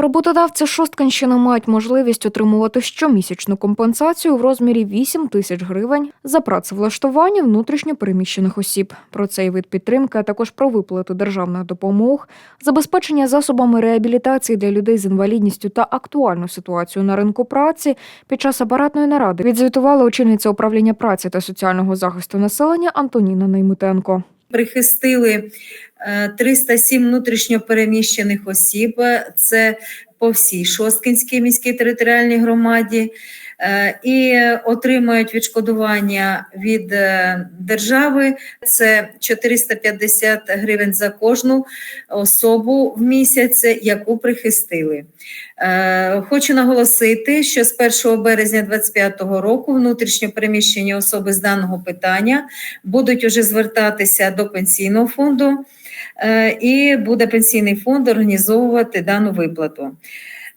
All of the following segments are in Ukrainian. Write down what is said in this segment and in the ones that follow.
Роботодавці Шостканщини мають можливість отримувати щомісячну компенсацію в розмірі 8 тисяч гривень за працевлаштування внутрішньо переміщених осіб. Про цей вид підтримки, а також про виплату державних допомог, забезпечення засобами реабілітації для людей з інвалідністю та актуальну ситуацію на ринку праці під час апаратної наради відзвітувала очільниця управління праці та соціального захисту населення Антоніна Неймитенко. Прихистили е, 307 внутрішньопереміщених осіб. Це по всій Шосткинській міській територіальній громаді. Е, І отримають відшкодування від е, держави. Це 450 гривень за кожну особу в місяць, яку прихистили. Е, Хочу наголосити, що з 1 березня 2025 року внутрішньо переміщені особи з даного питання будуть уже звертатися до пенсійного фонду, і буде пенсійний фонд організовувати дану виплату.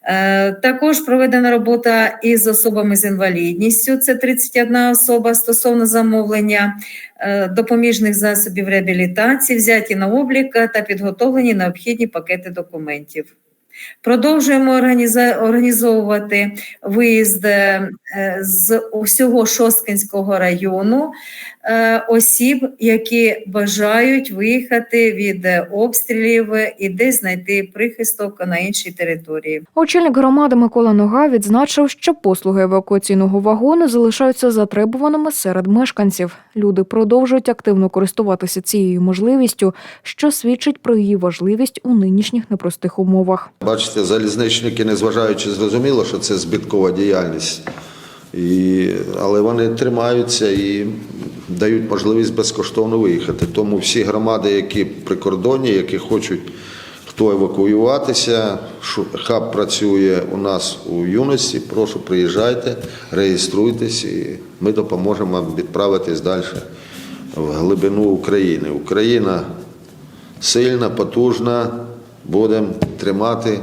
Е, Також проведена робота із особами з інвалідністю. Це 31 особа стосовно замовлення е, допоміжних засобів реабілітації, взяті на облік та підготовлені необхідні пакети документів. Продовжуємо організовувати виїзд е, з усього Шосткинського району е, осіб, які бажають виїхати від обстрілів і десь знайти прихисток на іншій території. Очільник громади Микола Нога відзначив, що послуги евакуаційного вагону залишаються затребуваними серед мешканців. Люди продовжують активно користуватися цією можливістю, що свідчить про її важливість у нинішніх непростих умовах. Бачите, залізничники, незважаючи, зрозуміло, що це збиткова діяльність. І, але вони тримаються і дають можливість безкоштовно виїхати. Тому всі громади, які при кордоні, які хочуть хто евакуюватися, хаб працює у нас у юності. Прошу, приїжджайте, реєструйтесь, і ми допоможемо вам відправитись далі в глибину України. Україна сильна, потужна, будемо тримати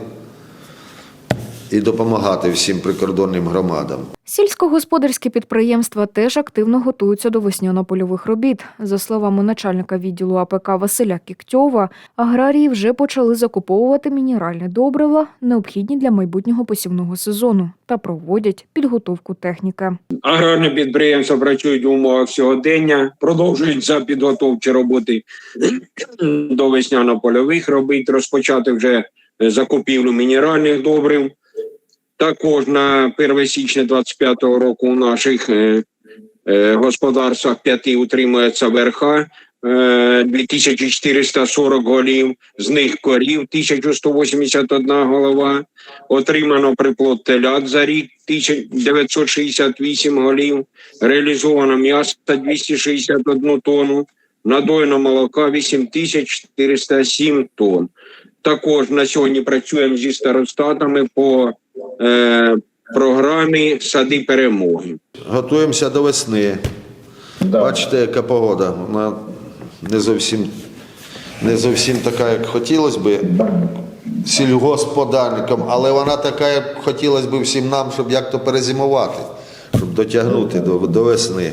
і допомагати всім прикордонним громадам. Сільськогосподарські підприємства теж активно готуються до весняно-польових робіт. За словами начальника відділу АПК Василя Кіктьова, аграрії вже почали закуповувати мінеральне добрива, необхідні для майбутнього посівного сезону, та проводять підготовку техніки. Аграрні підприємства працюють в умовах сьогодення, продовжують за підготовчі роботи до весняно-польових робіт, розпочати вже закупівлю мінеральних добрив. Також на 1 січня 2025 року у наших е, е, господарствах п'яти утримується верха. е, 2440 голів, з них корів 1181 голова, отримано приплод телят за рік 1968 голів, реалізовано м'ясо 261 тонну, надоєно молока 8407 тонн. Також на сьогодні працюємо зі старостатами по е, програмі Сади перемоги. Готуємося до весни. Бачите, яка погода. Вона не зовсім, не зовсім така, як хотілося би сільгосподарникам, але вона така, як хотілося б всім нам, щоб як то перезимувати, щоб дотягнути до, до весни.